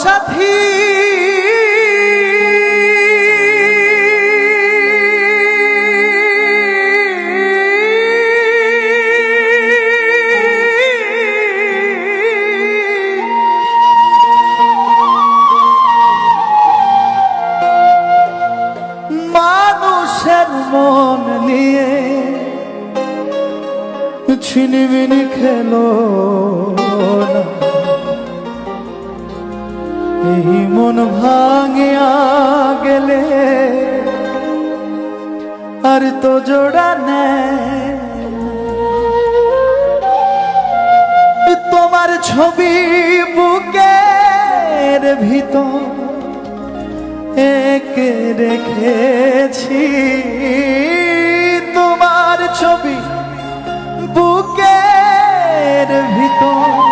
সাথী। মানুষের মন নিয়ে ছিনিমিনি খেলো। মন ভাঙিয়া গেলে আর তো জোড়া নেয় তোমার ছবি বুকের ভিতর একে রেখেছি। তোমার ছবি বুকের ভিতর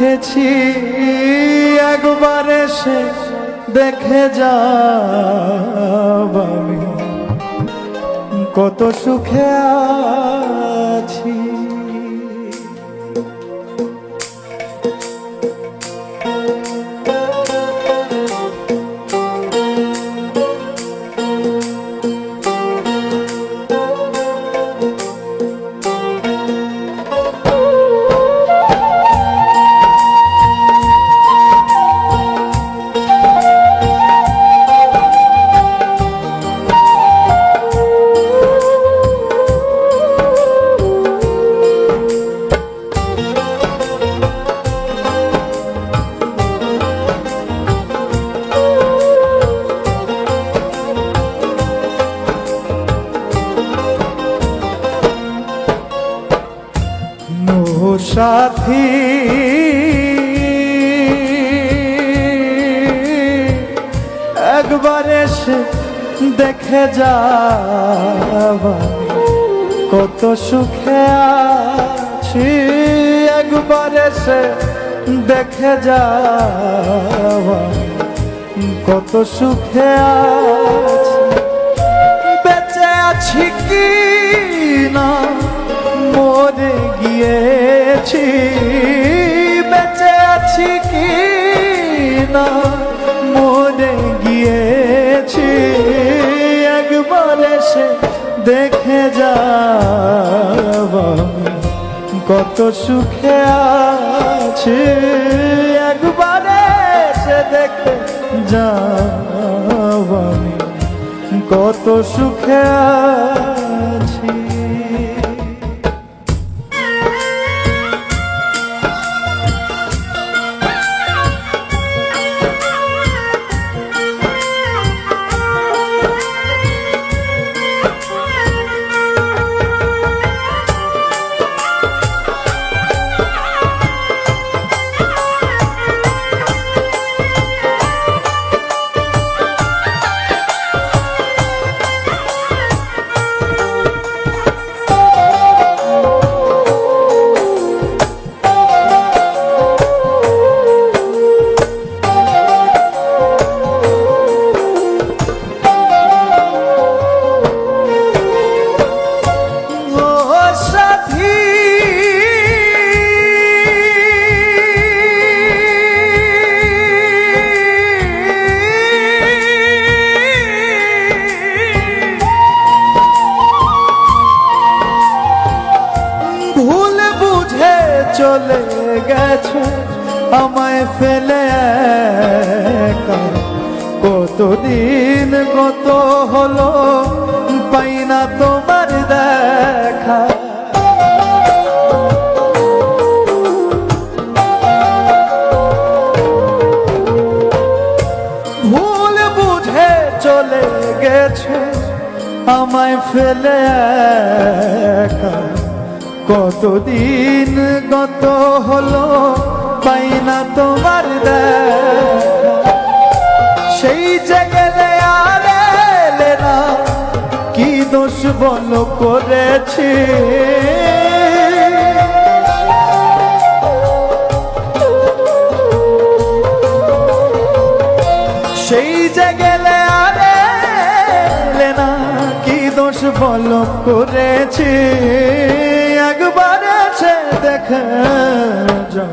রেখেছি একবার এসে দেখে যাব আমি। কত সুখে আছি। সাথী। একবার এসে দেখে যাব কত সুখে আছি। একবার এসে দেখে যাব কত সুখে আছি। বেঁচে আছি কি না, মরে গিয়েছি বেঁচে আছি কি না? মরে গিয়েছি, একবার এসে দেখে আমি কত সুখে আছি, একবার এসে দেখে আমি কত সুখে আছি আমায় ফেলে কতদিন কত হলো, পাই না তোমার দেখা। ভুল বুঝে চলে গেছে, আমায় ফেলে কতদিন কত হলো পাই না তোমার সেই জায়গায় আর এলে না, কি দোষ বল করেছি? সেই জায়গায় আর এলে না, কি দোষ বল করেছি? একবার এসে দেখে যাও।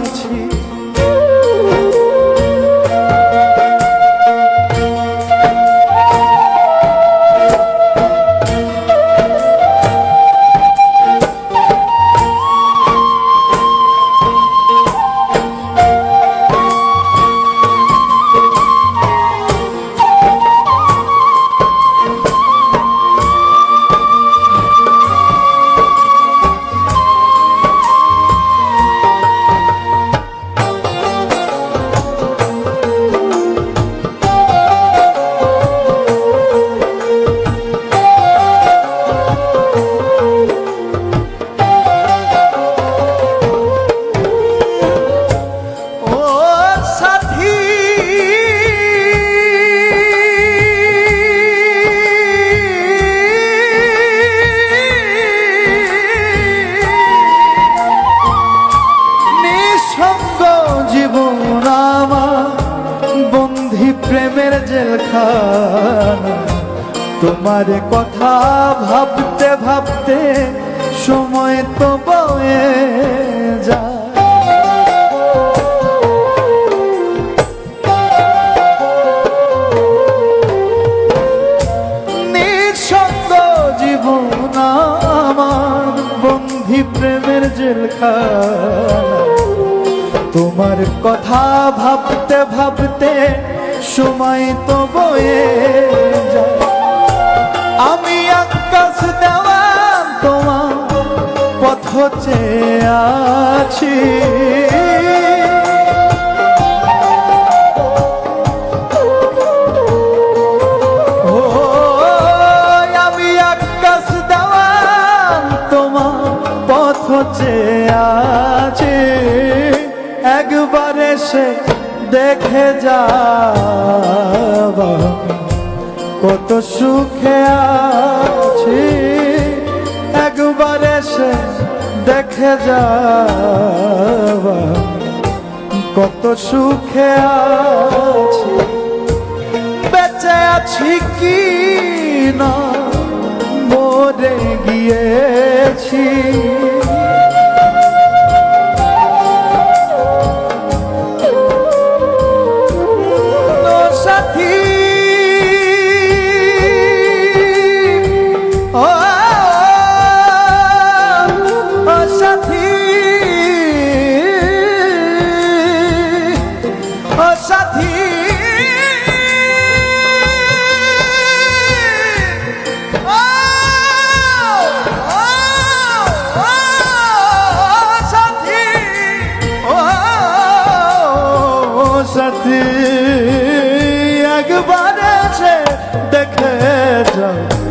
জেলখানা তোমার কথা ভাবতে ভাবতে সময় তো বয়ে যায়। প্রেমের জেলখানা। তোমার কথা ভাবতে ভাবতে সময় তো বয়ে যায়। আমি আকাশ দেওয়ান তোমার পথ আছি। আছি। একবার এসে দেখে যাব, কত সুখে আছি। একবার এসে দেখে যাব, কত সুখে আছি। বেঁচে আছি কি না, মরে গিয়েছি। সাথী। ও সাথী। সাথী। একবার দেখে যাও।